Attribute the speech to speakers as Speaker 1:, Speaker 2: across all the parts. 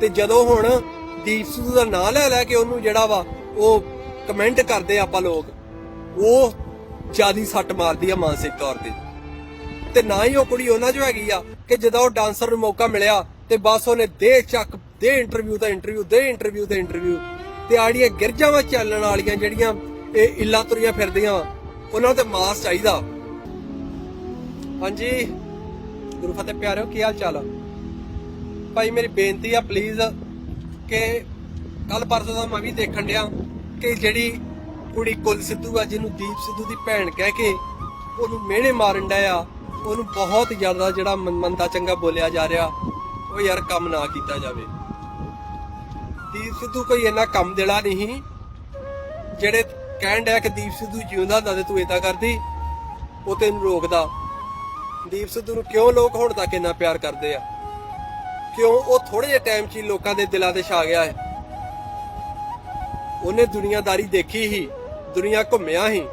Speaker 1: ਤੇ ਜਦੋਂ ਹੁਣ ਦੀਪ ਸਿੱਧੂ ਦਾ ਨਾਂ ਲੈ ਲੈ ਕੇ ਉਹਨੂੰ ਜਿਹੜਾ ਵਾ ਉਹ ਕਮੈਂਟ ਕਰਦੇ ਆਪਾਂ ਲੋਕ ਉਹ ਜਿਆਦੀ ਸੱਟ ਮਾਰਦੀ ਆ ਮਾਨਸਿਕ ਤੌਰ ਤੇ। ਤੇ ਨਾ ਹੀ ਉਹ ਕੁੜੀ ਉਹਨਾਂ ਚੋਂ ਹੈਗੀ ਆ ਕਿ ਜਦੋਂ ਉਹ ਡਾਂਸਰ ਨੂੰ ਮੌਕਾ ਮਿਲਿਆ ਤੇ ਬਸ ਉਹਨੇ ਦੇ ਚੱਕ ਦੇ ਇੰਟਰਵਿਊ ਦਾ ਇੰਟਰਵਿਊ ਦੇ ਇੰਟਰਵਿਊ ਦਾ ਇੰਟਰਵਿਊ ਤੇ ਆੜੀਆਂ ਗਿਰਜਾਵਾਂ ਚੱਲਣ ਵਾਲੀਆਂ ਜਿਹੜੀਆਂ ਇਹ ਇੱਲਾਂ ਤੁਰੀਆਂ ਫਿਰਦੀਆਂ ਵਾਂ, ਉਹਨਾਂ ਤੇ ਮਾਸ ਚਾਹੀਦਾ। ਹਾਂਜੀ ਗੁਰੂ ਫਤਿਹ ਪਿਆਰਿਓ ਕੀ ਹਾਲ ਚਾਲ ਆ? ਭਾਈ ਮੇਰੀ ਬੇਨਤੀ ਆ ਪਲੀਜ਼ ਕਿ ਕੱਲ ਪਰਸੋਂ ਦਾ ਮੈਂ ਵੀ ਦੇਖਣ ਡਿਆ ਕਿ ਜਿਹੜੀ ਕੁੜੀ ਕੁਲ ਸਿੱਧੂ ਆ, ਜਿਹਨੂੰ ਦੀਪ ਸਿੱਧੂ ਦੀ ਭੈਣ ਕਹਿ ਕੇ ਉਹਨੂੰ ਮਿਹਣੇ ਮਾਰਨ ਡਿਆ ਉਹਨੂੰ ਬਹੁਤ ਜ਼ਿਆਦਾ ਜਿਹੜਾ ਮੰਦਾ ਚੰਗਾ ਬੋਲਿਆ ਜਾ ਰਿਹਾ, ਉਹ ਯਾਰ ਕੰਮ ਨਾ ਕੀਤਾ ਜਾਵੇ। ਦੀਪ ਸਿੱਧੂ ਕੋਈ ਇੰਨਾ ਕੰਮ ਦੇਲਾ ਨਹੀਂ, ਜਿਹੜੇ ਕਹਿਣ ਡਿਆ ਕਿ ਦੀਪ ਸਿੱਧੂ ਜਿਉਂਦਾ ਹੁੰਦਾ ਤੇ ਤੂੰ ਏਦਾਂ ਕਰਦੀ, ਉਹ ਤੈਨੂੰ ਰੋਕਦਾ। ਦੀਪ ਸਿੱਧੂ ਨੂੰ ਕਿਉਂ ਲੋਕ ਹੁਣ ਤੱਕ ਇੰਨਾ ਪਿਆਰ ਕਰਦੇ ਆ? ਕਿਉਂ? ਉਹ ਥੋੜੇ ਜਿਹੇ ਟਾਈਮ 'ਚ ਹੀ ਲੋਕਾਂ ਦੇ ਦਿਲਾਂ ਤੇ ਛਾ ਗਿਆ ਹੈ। ਉਹਨੇ ਦੁਨੀਆਦਾਰੀ ਦੇਖੀ ਹੀ, ਦੁਨੀਆ ਘੁੰਮਿਆ ਹੀ।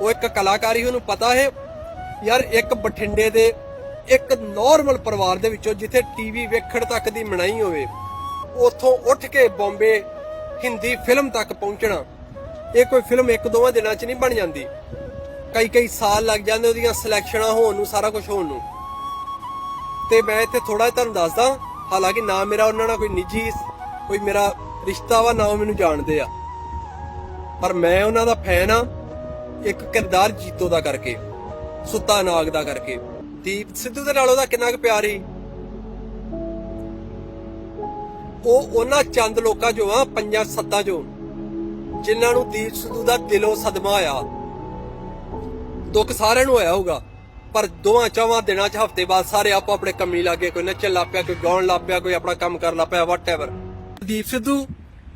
Speaker 1: ਉਹ ਇੱਕ ਕਲਾਕਾਰ ਹੀ ਉਹਨੂੰ ਪਤਾ ਹੈ ਯਾਰ, ਇੱਕ ਬਠਿੰਡੇ ਦੇ ਇੱਕ ਨਾਰਮਲ ਪਰਿਵਾਰ ਦੇ ਵਿੱਚੋਂ ਜਿੱਥੇ ਟੀਵੀ ਵੇਖਣ ਤੱਕ ਦੀ ਮਨਾਈ ਹੋਵੇ, ਉੱਥੋਂ ਉੱਠ ਕੇ ਬੰਬੇ ਹਿੰਦੀ ਫਿਲਮ ਤੱਕ ਪਹੁੰਚਣਾ, ਇਹ ਕੋਈ ਫਿਲਮ ਇੱਕ ਦੋਵਾਂ ਦਿਨਾਂ 'ਚ ਨਹੀਂ ਬਣ ਜਾਂਦੀ। ਕਈ ਕਈ ਸਾਲ ਲੱਗ ਜਾਂਦੇ, ਉਹਦੀਆਂ ਸਿਲੈਕਸ਼ਨਾਂ ਹੋਣ ਨੂੰ, ਸਾਰਾ ਕੁਝ ਹੋਣ ਨੂੰ। ਤੇ ਮੈਂ ਇੱਥੇ ਥੋੜਾ ਜਿਹਾ ਤੁਹਾਨੂੰ ਦੱਸਦਾ, ਹਾਲਾਂਕਿ ਨਾ ਮੇਰਾ ਉਹਨਾਂ ਨਾਲ ਕੋਈ ਨਿੱਜੀ, ਕੋਈ ਮੇਰਾ ਰਿਸ਼ਤਾ ਵਾ, ਨਾ ਉਹ ਮੈਨੂੰ ਜਾਣਦੇ ਆ। ਪਰ ਮੈਂ ਉਹਨਾਂ ਦਾ ਫੈਨ ਆ, ਇੱਕ ਕਿਰਦਾਰ ਜੀਤੋ ਦਾ ਕਰਕੇ, ਸੁੱਤਾ ਨਾਗ ਦਾ ਕਰਕੇ। ਦੀਪ ਸਿੱਧੂ ਦੇ ਨਾਲ ਉਹਦਾ ਕਿੰਨਾ ਕੁ ਪਿਆਰ ਸੀ? ਉਹ ਉਹਨਾਂ ਚੰਦ ਲੋਕਾਂ ਚੋਂ ਆ, ਪੰਜਾਂ ਸੱਤਾਂ ਚੋਂ, ਜਿਨ੍ਹਾਂ ਨੂੰ ਦੀਪ ਸਿੱਧੂ ਦਾ ਦਿਲੋਂ ਸਦਮਾ ਆਇਆ। ਦੁੱਖ ਸਾਰਿਆਂ ਨੂੰ ਆਇਆ ਹੋਊਗਾ। ਪਰ ਦੋਵਾਂ ਚਾਵਾਂ ਦਿਨਾਂ ਚ ਹਫ਼ਤੇ ਬਾਅਦ ਸਾਰੇ ਆਪੋ ਆਪਣੇ ਕੰਮੀ ਲੱਗੇ, ਕੋਈ ਨੱਚਣ ਲੱਗ ਪਿਆ, ਕੋਈ ਗਾਉਣ ਲੱਗ ਪਿਆ, ਕੋਈ ਆਪਣਾ ਕੰਮ ਕਰਨ ਲੱਗ ਪਿਆ ਵਾਟਐਵਰ ਦੀਪ ਸਿੱਧੂ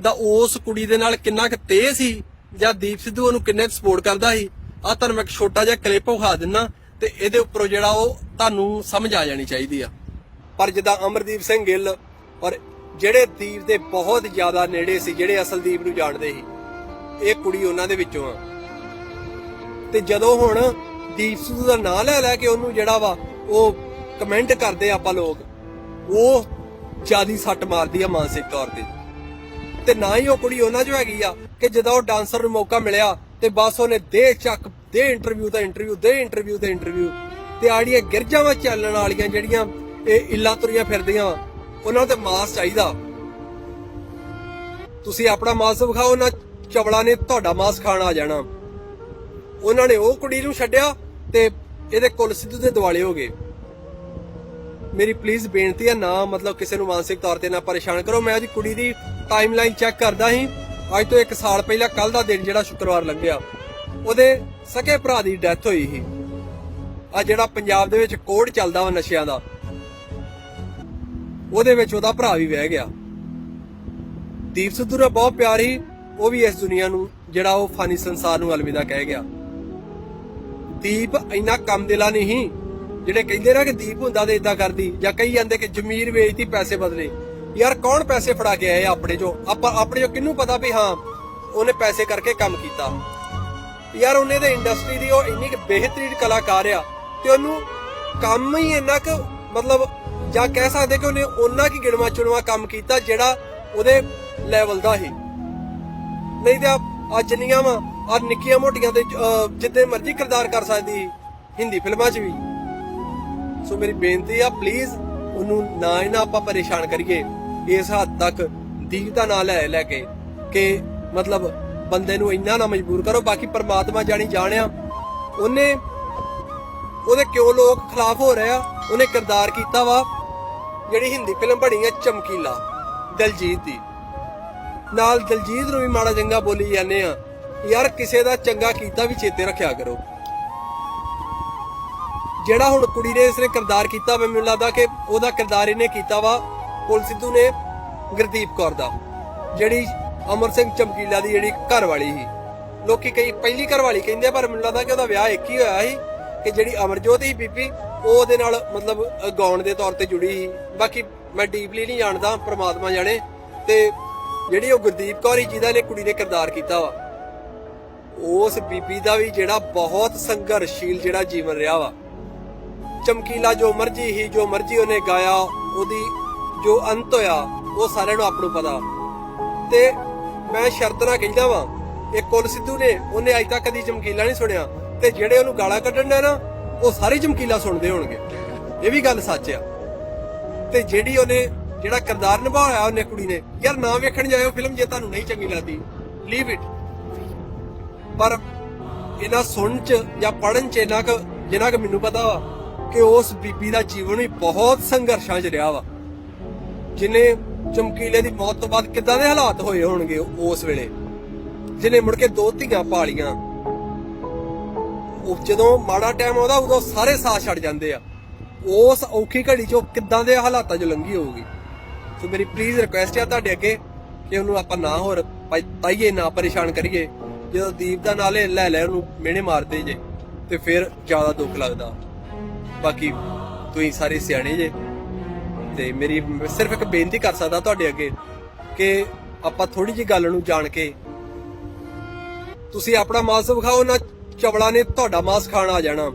Speaker 1: ਦਾ ਉਸ ਕੁੜੀ ਦੇ ਨਾਲ ਕਿੰਨਾ ਕੁ ਤੇਹ ਸੀ, ਜਾਂ ਦੀਪ ਸਿੱਧੂ ਉਹਨੂੰ ਕਿੰਨੇ ਸਪੋਰਟ ਕਰਦਾ ਸੀ ਆ ਤੁਹਾਨੂੰ ਮੈਂ ਇੱਕ ਛੋਟਾ ਜਿਹਾ ਕਲਿੱਪ ਵਿਖਾ ਦਿੰਨਾ, ਤੇ ਇਹਦੇ ਉੱਪਰੋਂ ਜਿਹੜਾ ਉਹ ਤੁਹਾਨੂੰ ਸਮਝ ਆ ਜਾਣੀ ਚਾਹੀਦੀ ਆ। ਪਰ ਜਿੱਦਾਂ ਅਮਰਦੀਪ ਸਿੰਘ ਗਿੱਲ ਔਰ ਜਿਹੜੇ ਦੀਪ ਦੇ ਬਹੁਤ ਜ਼ਿਆਦਾ ਨੇੜੇ ਸੀ, ਜਿਹੜੇ ਅਸਲ ਦੀਪ ਨੂੰ ਜਾਣਦੇ ਸੀ, ਇਹ ਕੁੜੀ ਉਹਨਾਂ ਦੇ ਵਿੱਚੋਂ ਆ। ਤੇ ਜਦੋਂ ਹੁਣ ਦੀਪ ਸਿੱਧੂ ਦਾ ਨਾਂ ਲੈ ਲੈ ਕੇ ਉਹਨੂੰ ਜਿਹੜਾ ਵਾ ਉਹ ਕਮੈਂਟ ਕਰਦੇ ਆਪਾਂ ਲੋਕ। ਉਹ ਜਿਆਦੀ ਸੱਟ ਮਾਰਦੀ ਆ ਮਾਨਸਿਕ ਤੌਰ ਤੇ। ਤੇ ਨਾ ਹੀ ਉਹ ਕੁੜੀ ਉਹਨਾਂ ਚੋਂ ਹੈਗੀ ਆ ਕਿ ਜਦੋਂ ਉਹ ਡਾਂਸਰ ਨੂੰ ਮੌਕਾ ਮਿਲਿਆ ਤੇ ਬਸ ਉਹਨੇ ਦੇ ਚੱਕ ਦੇ ਇੰਟਰਵਿਊ ਦਾ ਇੰਟਰਵਿਊ ਦੇ ਇੰਟਰਵਿਊ ਤੇ ਇੰਟਰਵਿਊ ਤੇ ਆੜੀਆਂ ਗਿਰਜਾਵਾਂ ਚੱਲਣ ਵਾਲੀਆਂ ਜਿਹੜੀਆਂ ਇਹ ਇੱਲਾਂ ਤੁਰੀਆਂ ਫਿਰਦੀਆਂ ਉਹਨਾਂ ਤੇ ਮਾਸ ਚਾਹੀਦਾ। ਤੁਸੀਂ ਆਪਣਾ ਮਾਸ ਵਿਖਾਓ ਨਾ ਚਵਲਾ ਨੇ ਤੁਹਾਡਾ ਮਾਸ ਖਾਣ ਆ ਜਾਣਾ। ਉਹਨਾਂ ਨੇ ਉਹ ਕੁੜੀ ਨੂੰ ਛੱਡਿਆ ਤੇ ਇਹਦੇ ਕੁੱਲ ਸਿੱਧੂ ਦੇ ਦਿਵਾਲੇ ਹੋ ਗਏ। ਮੇਰੀ ਪਲੀਜ਼ ਬੇਨਤੀ ਹੈ ਨਾ ਮਤਲਬ ਕਿਸੇ ਨੂੰ ਮਾਨਸਿਕ ਤੌਰ ਤੇ ਨਾ ਪਰੇਸ਼ਾਨ ਕਰੋ। ਮੈਂ ਅੱਜ ਕੁੜੀ ਦੀ ਟਾਈਮਲਾਈਨ ਚੈੱਕ ਕਰਦਾ ਸੀ। ਅੱਜ ਤੋਂ 1 ਸਾਲ ਪਹਿਲਾਂ ਕੱਲ ਦਾ ਦਿਨ ਜਿਹੜਾ ਸ਼ੁੱਕਰਵਾਰ ਲੰਘਿਆ। ਉਹਦੇ ਸਕੇ ਭਰਾ ਦੀ ਡੈਥ ਹੋਈ ਸੀ। ਆ ਜਿਹੜਾ ਪੰਜਾਬ ਦੇ ਵਿੱਚ ਕੋਡ ਚੱਲਦਾ ਵਾ ਨਸ਼ਿਆਂ ਦਾ, ਉਹਦੇ ਵਿੱਚ ਉਹਦਾ ਭਰਾ ਵੀ ਵਹਿ ਗਿਆ। ਦੀਪ ਸਿੱਧੂ ਦਾ ਬਹੁਤ ਪਿਆਰ ਸੀ। ਉਹ ਵੀ ਇਸ ਦੁਨੀਆ ਨੂੰ, ਜਿਹੜਾ ਉਹ ਫਾਨੀ ਸੰਸਾਰ ਨੂੰ ਅਲਵਿਦਾ ਕਹਿ ਗਿਆ। ਦੀਪ ਇੰਨਾ ਕੰਮ ਨਹੀਂ। ਜਿਹੜੇ ਕਹਿੰਦੇ ਨਾ ਕਿ ਦੀਪ ਹੁੰਦਾ ਤੇ ਇਦਾਂ ਕਰਦੀ, ਜਾਂ ਕਹੀ ਜਾਂਦੇ ਕਿ ਜ਼ਮੀਰ ਵੇਚਦੀ, ਪੈਸੇ ਬਦਲੇ। ਯਾਰ ਕੌਣ ਪੈਸੇ ਫੜਾ ਕੇ ਆਏ ਆ ਆਪਣੇ ਚੋਂ? ਆਪਾਂ, ਆਪਣੇ ਚੋਂ ਕਿਹਨੂੰ ਪਤਾ ਵੀ ਹਾਂ, ਉਹਨੇ ਪੈਸੇ ਕਰਕੇ ਕੰਮ ਕੀਤਾ। ਯਾਰ ਉਹਨੇ ਤੇ ਇੰਡਸਟਰੀ ਦੀ ਉਹ ਇੰਨੀ ਕਿ ਬਿਹਤਰੀਨ ਕਲਾਕਾਰ ਆ, ਤੇ ਉਹਨੂੰ ਕੰਮ ਹੀ ਇੰਨਾ ਕਿ ਮਤਲਬ, ਜਾਂ ਕਹਿ ਸਕਦੇ ਕਿ ਉਹਨੇ ਉਹਨਾਂ ਕੀ ਗਿਣਵਾ ਚੁਣਵਾ ਕੰਮ ਕੀਤਾ ਜਿਹੜਾ ਉਹਦੇ ਲੈਵਲ ਦਾ ਹੀ ਨਹੀਂ ਤੇ ਆ ਜਿੰਨੀਆਂ ਵਾ ਆ ਨਿੱਕੀਆਂ ਮੋਟੀਆਂ ਤੇ ਅਹ, ਮਰਜ਼ੀ ਕਿਰਦਾਰ ਕਰ ਸਕਦੀ ਹਿੰਦੀ ਫਿਲਮਾਂ 'ਚ ਵੀ। ਸੋ ਮੇਰੀ ਬੇਨਤੀ ਆ ਪਲੀਜ਼ ਉਹਨੂੰ ਨਾ ਹੀ ਨਾ ਆਪਾਂ ਪਰੇਸ਼ਾਨ ਕਰੀਏ। ਇਸ ਹੱਦ ਤੱਕ ਦੀਪ ਦਾ ਨਾਂ ਲੈ ਲੈ ਕੇ ਕਿ ਮਤਲਬ ਬੰਦੇ ਨੂੰ ਇੰਨਾ ਨਾ ਮਜਬੂਰ ਕਰੋ ਬਾਕੀ ਪਰਮਾਤਮਾ ਜਾਣੀ ਜਾਣਿਆ। ਉਹਨੇ ਉਹਦੇ ਕਿਉਂ ਲੋਕ ਖਿਲਾਫ ਹੋ ਰਹੇ ਆ? ਉਹਨੇ ਕਿਰਦਾਰ ਕੀਤਾ ਵਾ ਜਿਹੜੀ ਹਿੰਦੀ ਫਿਲਮ ਬਣੀ ਹੈ ਚਮਕੀਲਾ ਦਲਜੀਤ ਦੀ। ਨਾਲ ਦਲਜੀਤ ਨੂੰ ਵੀ ਮਾੜਾ ਚੰਗਾ ਬੋਲੀ ਜਾਂਦੇ ਆ। ਯਾਰ ਕਿਸੇ ਦਾ ਚੰਗਾ ਕੀਤਾ ਵੀ ਚੇਤੇ ਰੱਖਿਆ ਕਰੋ। ਜਿਹੜਾ ਹੁਣ ਕੁੜੀ ਨੇ ਇਸਨੇ ਕਿਰਦਾਰ ਕੀਤਾ, ਮੈਨੂੰ ਲੱਗਦਾ ਕਿ ਉਹਦਾ ਕਿਰਦਾਰ ਇਹਨੇ ਕੀਤਾ ਵਾ ਕੁਲ ਸਿੱਧੂ ਨੇ ਗੁਰਦੀਪ ਕੌਰ ਦਾ, ਜਿਹੜੀ ਅਮਰ ਸਿੰਘ ਚਮਕੀਲਾ ਦੀ ਜਿਹੜੀ ਘਰ ਵਾਲੀ ਸੀ। ਲੋਕੀ ਕਈ ਪਹਿਲੀ ਘਰ ਵਾਲੀ ਕਹਿੰਦੇ ਪਰ ਮੈਨੂੰ ਲੱਗਦਾ ਕਿ ਉਹਦਾ ਵਿਆਹ ਇੱਕ ਹੀ ਹੋਇਆ ਸੀ ਕਿ ਜਿਹੜੀ ਅਮਰਜੋਤ ਸੀ ਬੀਬੀ, ਉਹ ਉਹਦੇ ਨਾਲ ਮਤਲਬ ਗਾਉਣ ਦੇ ਤੌਰ ਤੇ ਜੁੜੀ ਸੀ। ਬਾਕੀ ਮੈਂ ਡੀਪਲੀ ਨਹੀਂ ਜਾਣਦਾ, ਪ੍ਰਮਾਤਮਾ ਜਾਣੇ ਤੇ ਜਿਹੜੀ ਉਹ ਗੁਰਦੀਪ ਕੌਰ ਸੀ ਜਿਹਦਾ ਨੇ ਕੁੜੀ ਨੇ ਕਿਰਦਾਰ ਕੀਤਾ ਵਾ। ਉਸ ਬੀਬੀ ਦਾ ਵੀ ਜਿਹੜਾ ਬਹੁਤ ਸੰਘਰਸ਼ੀਲ ਜਿਹੜਾ ਜੀਵਨ ਰਿਹਾ ਵਾ। ਚਮਕੀਲਾ ਜੋ ਮਰਜ਼ੀ, ਹੀ ਜੋ ਮਰਜ਼ੀ ਉਹਨੇ ਗਾਇਆ, ਉਹਦੀ ਜੋ ਅੰਤ ਹੋਇਆ, ਉਹ ਸਾਰਿਆਂ ਨੂੰ ਆਪ ਨੂੰ ਪਤਾ। ਤੇ ਮੈਂ ਸ਼ਰਤ ਨਾਲ ਕਹਿੰਦਾ ਵਾਂ, ਇਹ ਕੁਲ ਸਿੱਧੂ ਨੇ, ਉਹਨੇ ਅਜ ਤੱਕ ਕਦੀ ਚਮਕੀਲਾ ਨਹੀਂ ਸੁਣਿਆ। ਤੇ ਜਿਹੜੇ ਉਹਨੂੰ ਗਾਲਾਂ ਕੱਢਣ ਨੇ ਨਾ, ਉਹ ਸਾਰੇ ਚਮਕੀਲਾ ਸੁਣਦੇ ਹੋਣਗੇ। ਇਹ ਵੀ ਗੱਲ ਸੱਚ ਆ। ਤੇ ਜਿਹੜੀ ਉਹਨੇ ਜਿਹੜਾ ਕਿਰਦਾਰ ਨਿਭਾਇਆ ਉਹਨੇ ਕੁੜੀ ਨੇ, ਯਾਰ ਨਾ ਵੇਖਣ ਜਾਇਓ ਫਿਲਮ ਜੇ ਤੁਹਾਨੂੰ ਨਹੀਂ ਚੰਗੀ ਲੱਗਦੀ। ਲੀਵ ਇਟ ਪਰ ਇਹਨਾਂ ਸੁਣਨ ਚ ਜਾਂ ਪੜਨ ਚ ਇਹਨਾਂ ਕੁ ਜਿੰਨਾ ਕਿ ਮੈਨੂੰ ਪਤਾ ਵਾ ਕਿ ਉਸ ਬੀਬੀ ਦਾ ਜੀਵਨ ਵੀ ਬਹੁਤ ਸੰਘਰਸ਼ਾਂ 'ਚ ਰਿਹਾ ਵਾ। ਜਿਨੇ ਚਮਕੀਲੇ ਦੀ ਮੌਤ ਤੋਂ ਬਾਅਦ ਕਿੱਦਾਂ ਦੇ ਹਾਲਾਤ ਹੋਏ ਹੋਣਗੇ ਉਸ ਵੇਲੇ? ਜਿਨੇ ਮੁੜ ਕੇ ਦੋ ਧੀਆਂ ਪਾਲੀਆਂ। ਉਹ ਜਦੋਂ ਮਾੜਾ ਟਾਈਮ ਆਉਂਦਾ, ਉਦੋਂ ਸਾਰੇ ਸਾਥ ਛੱਡ ਜਾਂਦੇ ਆ। ਉਸ ਔਖੀ ਘੜੀ 'ਚ ਉਹ ਕਿੱਦਾਂ ਦੇ ਹਾਲਾਤਾਂ 'ਚ ਲੰਘੀ ਹੋਊਗੀ? ਸੋ ਮੇਰੀ ਪਲੀਜ਼ ਰਿਕੁਐਸਟ ਆ ਤੁਹਾਡੇ ਅੱਗੇ ਕਿ ਉਹਨੂੰ ਆਪਾਂ ਨਾ ਹੋਰ ਪਾਈ- ਪਾਈਏ ਨਾ ਪਰੇਸ਼ਾਨ ਕਰੀਏ। ਜਦੋਂ ਦੀਪ ਦਾ ਨਾਂ ਨਾਲੇ ਲੈ ਲੈ ਉਹਨੂੰ, ਮਿਹਣੇ ਮਾਰਦੇ ਜੇ, ਤੇ ਫਿਰ ਜ਼ਿਆਦਾ ਦੁੱਖ ਲੱਗਦਾ। ਬਾਕੀ ਤੁਸੀਂ ਸਾਰੇ ਸਿਆਣੇ ਜੇ, ਤੇ ਮੇਰੀ ਸਿਰਫ ਇੱਕ ਬੇਨਤੀ ਕਰ ਸਕਦਾ ਤੁਹਾਡੇ ਅੱਗੇ ਕਿ ਆਪਾਂ ਥੋੜੀ ਜੀ ਗੱਲ ਨੂੰ ਜਾਣ ਕੇ ਤੁਸੀਂ ਆਪਣਾ ਮਾਸ ਵਿਖਾਓ, ਨਾ ਚਵਲਾ ਨੇ ਤੁਹਾਡਾ ਮਾਸ ਖਾਣ ਆ ਜਾਣਾ।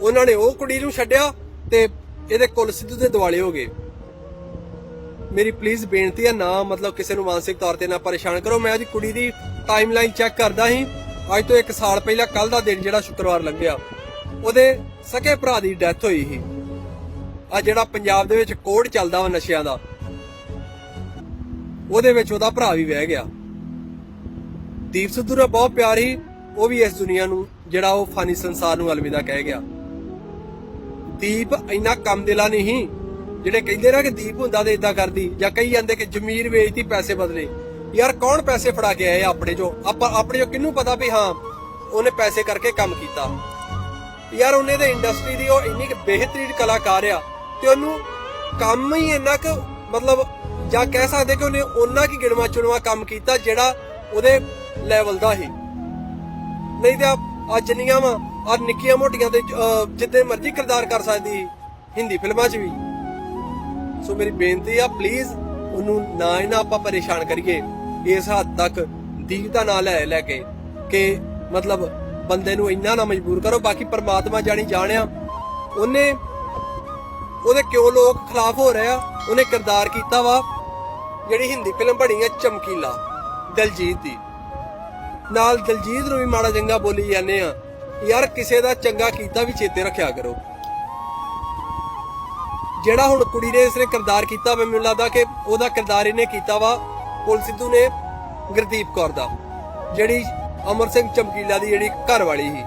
Speaker 1: ਉਹਨਾਂ ਨੇ ਉਹ ਕੁੜੀ ਨੂੰ ਛੱਡਿਆ ਤੇ ਇਹਦੇ ਕੁੱਲ ਸਿੱਧੂ ਦੇ ਦਿਵਾਲੇ ਹੋ ਗਏ। ਮੇਰੀ ਪਲੀਜ਼ ਬੇਨਤੀ ਹੈ, ਨਾ ਮਤਲਬ ਕਿਸੇ ਨੂੰ ਮਾਨਸਿਕ ਤੌਰ ਤੇ ਨਾ ਪਰੇਸ਼ਾਨ ਕਰੋ। ਮੈਂ ਅੱਜ ਕੁੜੀ ਦੀ ਟਾਈਮਲਾਈਨ ਚੈੱਕ ਕਰਦਾ ਸੀ। ਅੱਜ ਤੋਂ 1 ਸਾਲ ਪਹਿਲਾਂ ਕੱਲ ਦਾ ਦਿਨ ਜਿਹੜਾ ਸ਼ੁੱਕਰਵਾਰ ਲੰਘਿਆ। ਉਹਦੇ ਸਕੇ ਭਰਾ ਦੀ ਡੈਥ ਹੋਈ ਸੀ। ਆ ਜਿਹੜਾ ਪੰਜਾਬ ਦੇ ਵਿੱਚ ਕੋਡ ਚੱਲਦਾ ਵਾ ਨਸ਼ਿਆਂ ਦਾ, ਉਹਦੇ ਵਿੱਚ ਉਹਦਾ ਭਰਾ ਵੀ ਵਹਿ ਗਿਆ। ਦੀਪ ਸਿੱਧੂ ਦਾ ਬਹੁਤ ਪਿਆਰ ਸੀ, ਉਹ ਵੀ ਇਸ ਦੁਨੀਆ ਨੂੰ, ਜਿਹੜਾ ਉਹ ਫਾਨੀ ਸੰਸਾਰ ਨੂੰ ਅਲਵਿਦਾ ਕਹਿ ਗਿਆ। ਦੀਪ ਇੰਨਾ ਕੰਮ ਦਿਲਾ ਨਹੀਂ ਜਿਹੜੇ ਕਹਿੰਦੇ ਨਾ ਕਿ ਦੀਪ ਹੁੰਦਾ ਤੇ ਇਦਾਂ ਕਰਦੀ, ਜਾਂ ਕਹੀ ਜਾਂਦੇ ਕਿ ਜ਼ਮੀਰ ਵੇਚਦੀ, ਪੈਸੇ ਬਦਲੇ। ਯਾਰ ਕੌਣ ਪੈਸੇ ਫੜਾ ਕੇ ਆਏ ਆਪਣੇ ਚੋਂ? ਆਪਾਂ ਆਪਣੇ ਚੋਂ ਕਿਹਨੂੰ ਪਤਾ ਵੀ ਹਾਂ ਉਹਨੇ ਪੈਸੇ ਕਰਕੇ ਕੰਮ ਕੀਤਾ। ਯਾਰ ਉਹਨੇ ਤੇ ਇੰਡਸਟਰੀ ਦੀ ਉਹ ਇੰਨੀ ਕਿ ਬਿਹਤਰੀਨ ਕਲਾਕਾਰ ਆ ਤੇ ਉਹਨੂੰ ਕੰਮ ਹੀ ਇੰਨਾ ਕਿ ਮਤਲਬ ਜਾਂ ਕਹਿ ਸਕਦੇ ਕਿ ਉਹਨੇ ਉਹਨਾਂ ਕੀ ਗਿਣਵਾ ਚੁਣਵਾ ਕੰਮ ਕੀਤਾ ਜਿਹੜਾ ਉਹਦੇ ਲੈਵਲ ਦਾ ਹੀ ਨਹੀਂ ਤੇ ਆ ਜਿੰਨੀਆਂ ਵਾ ਆ ਨਿੱਕੀਆਂ ਮੋਟੀਆਂ ਤੇ ਅਹ, ਜਿੱਦੇ ਮਰਜ਼ੀ ਕਿਰਦਾਰ ਕਰ ਸਕਦੀ ਹਿੰਦੀ ਫਿਲਮਾਂ 'ਚ ਵੀ। ਸੋ ਮੇਰੀ ਬੇਨਤੀ ਆ ਪਲੀਜ਼ ਉਹਨੂੰ ਨਾ ਇਹਨਾਂ ਆਪਾਂ ਪਰੇਸ਼ਾਨ ਕਰੀਏ। ਇਸ ਹੱਦ ਤੱਕ ਦੀਪ ਦਾ ਨਾਂ ਲੈ ਲੈ ਕੇ ਕਿ ਮਤਲਬ ਬੰਦੇ ਨੂੰ ਇੰਨਾ ਨਾ ਮਜਬੂਰ ਕਰੋ, ਬਾਕੀ ਪਰਮਾਤਮਾ ਜਾਣੀ ਜਾਣਿਆ, ਉਹਨੇ ਉਹਦੇ ਕਿਉਂ ਲੋਕ ਖਿਲਾਫ ਹੋ ਰਹੇ ਆ? ਉਹਨੇ ਕਿਰਦਾਰ ਕੀਤਾ ਵਾ, ਜਿਹੜੀ ਹਿੰਦੀ ਫਿਲਮ ਬਣੀ ਹੈ ਚਮਕੀਲਾ, ਦਲਜੀਤ ਦੀ। ਨਾਲ ਦਲਜੀਤ ਨੂੰ ਵੀ ਮਾੜਾ ਚੰਗਾ ਬੋਲੀ ਜਾਂਦੇ ਆ। ਯਾਰ ਕਿਸੇ ਦਾ ਚੰਗਾ ਕੀਤਾ ਵੀ ਚੇਤੇ ਰੱਖਿਆ ਕਰੋ। ਜਿਹੜਾ ਹੁਣ ਕੁੜੀ ਨੇ ਇਸਨੇ ਕਿਰਦਾਰ ਕੀਤਾ, ਮੈਨੂੰ ਲੱਗਦਾ ਕਿ ਉਹਦਾ ਕਿਰਦਾਰ ਇਹਨੇ ਕੀਤਾ ਵਾ ਕੁਲ ਸਿੱਧੂ ਨੇ ਗੁਰਦੀਪ ਕੌਰ ਦਾ, ਜਿਹੜੀ ਅਮਰ ਸਿੰਘ ਚਮਕੀਲਾ ਦੀ ਜਿਹੜੀ ਘਰ ਵਾਲੀ ਸੀ।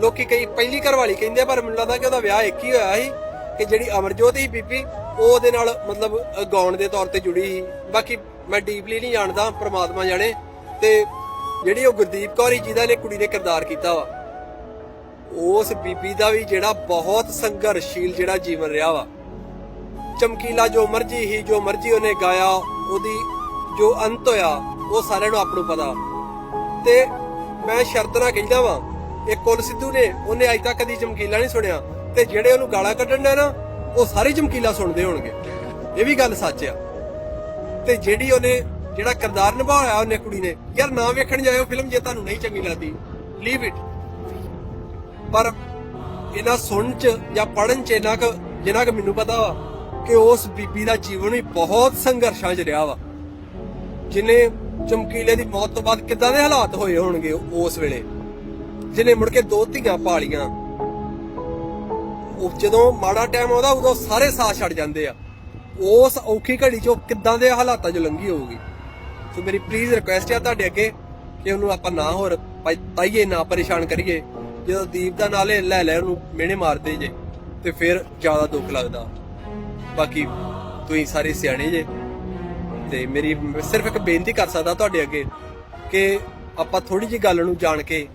Speaker 1: ਲੋਕੀ ਕਈ ਪਹਿਲੀ ਘਰ ਵਾਲੀ ਕਹਿੰਦੇ ਪਰ ਮੈਨੂੰ ਲੱਗਦਾ ਕਿ ਉਹਦਾ ਵਿਆਹ ਇੱਕ ਹੀ ਹੋਇਆ ਸੀ ਕਿ ਜਿਹੜੀ ਅਮਰਜੋਤ ਸੀ ਬੀਬੀ, ਉਹ ਉਹਦੇ ਨਾਲ ਮਤਲਬ ਗਾਉਣ ਦੇ ਤੌਰ ਤੇ ਜੁੜੀ ਸੀ। ਬਾਕੀ ਮੈਂ ਡੀਪਲੀ ਨਹੀਂ ਜਾਣਦਾ, ਪ੍ਰਮਾਤਮਾ ਜਾਣੇ। ਤੇ ਜਿਹੜੀ ਉਹ ਗੁਰਦੀਪ ਕੌਰ ਸੀ, ਜਿਹਦਾ ਨੇ ਕੁੜੀ ਨੇ ਕਿਰਦਾਰ ਕੀਤਾ ਵਾ, ਉਸ ਬੀਬੀ ਦਾ ਵੀ ਜਿਹੜਾ ਬਹੁਤ ਸੰਘਰਸ਼ੀਲ ਜਿਹੜਾ ਜੀਵਨ ਰਿਹਾ ਵਾ। ਚਮਕੀਲਾ ਜੋ ਮਰਜ਼ੀ ਹੀ ਜੋ ਮਰਜ਼ੀ ਉਹਨੇ ਗਾਇਆ, ਉਹਦੀ ਜੋ ਅੰਤ ਹੋਇਆ, ਉਹ ਸਾਰਿਆਂ ਨੂੰ ਆਪ ਨੂੰ ਪਤਾ। ਤੇ ਮੈਂ ਸ਼ਰਤ ਨਾਲ ਕਹਿੰਦਾ ਵਾਂ, ਇਹ ਕੁਲ ਸਿੱਧੂ ਨੇ, ਉਹਨੇ ਅਜ ਤੱਕ ਕਦੀ ਚਮਕੀਲਾ ਨਹੀਂ ਸੁਣਿਆ। ਤੇ ਜਿਹੜੇ ਉਹਨੂੰ ਗਾਲਾਂ ਕੱਢਣ ਨੇ ਨਾ, ਉਹ ਸਾਰੇ ਚਮਕੀਲਾ ਸੁਣਦੇ ਹੋਣਗੇ। ਇਹ ਵੀ ਗੱਲ ਸੱਚ ਆ। ਤੇ ਜਿਹੜੀ ਉਹਨੇ, ਜਿਹੜਾ ਕਿਰਦਾਰ ਨਿਭਾਇਆ ਉਹਨੇ ਕੁੜੀ ਨੇ, ਯਾਰ ਨਾ ਵੇਖਣ ਜਾਇਓ ਫਿਲਮ ਜੇ ਤੁਹਾਨੂੰ ਨਹੀਂ ਚੰਗੀ ਲੱਗਦੀ। ਲੀਵ ਇਟ ਪਰ ਇਹਨਾਂ ਸੁਣਨ ਚ ਜਾਂ ਪੜਨ ਚ ਇਹਨਾਂ ਕੁ ਜਿੰਨਾ ਕਿ ਮੈਨੂੰ ਪਤਾ ਵਾ, ਕਿ ਉਸ ਬੀਬੀ ਦਾ ਜੀਵਨ ਵੀ ਬਹੁਤ ਸੰਘਰਸ਼ਾਂ 'ਚ ਰਿਹਾ ਵਾ। ਜਿਨੇ ਚਮਕੀਲੇ ਦੀ ਮੌਤ ਤੋਂ ਬਾਅਦ ਕਿੱਦਾਂ ਦੇ ਹਾਲਾਤ ਹੋਏ ਹੋਣਗੇ ਉਸ ਵੇਲੇ? ਜਿਨੇ ਮੁੜ ਕੇ ਦੋ ਧੀਆਂ ਪਾਲੀਆਂ। ਉਹ ਜਦੋਂ ਮਾੜਾ ਟਾਈਮ ਆਉਂਦਾ, ਉਦੋਂ ਸਾਰੇ ਸਾਥ ਛੱਡ ਜਾਂਦੇ ਆ। ਉਸ ਔਖੀ ਘੜੀ 'ਚ ਕਿੱਦਾਂ ਦੇ ਹਾਲਾਤਾਂ 'ਚ ਲੰਘੀ ਹੋਊਗੀ? ਸੋ ਮੇਰੀ ਪਲੀਜ਼ ਰਿਕੁਐਸਟ ਆ ਤੁਹਾਡੇ ਅੱਗੇ ਕਿ ਉਹਨੂੰ ਆਪਾਂ ਨਾ ਹੋਰ ਪਾਈ- ਪਾਈਏ ਨਾ ਪਰੇਸ਼ਾਨ ਕਰੀਏ। ਜਦੋਂ ਦੀਪ ਦਾ ਨਾਲੇ ਲੈ ਲੈ ਉਹਨੂੰ ਮਿਹਣੇ ਮਾਰਦੇ ਜੇ ਤੇ ਫਿਰ ਜ਼ਿਆਦਾ ਦੁੱਖ ਲੱਗਦਾ। ਬਾਕੀ ਤੁਸੀਂ ਸਾਰੇ ਸਿਆਣੇ ਜੇ। ਤੇ ਮੇਰੀ ਸਿਰਫ ਇੱਕ ਬੇਨਤੀ ਕਰ ਸਕਦਾ ਤੁਹਾਡੇ ਅੱਗੇ ਕਿ ਆਪਾਂ ਥੋੜੀ ਜੀ ਗੱਲ ਨੂੰ ਜਾਣ ਕੇ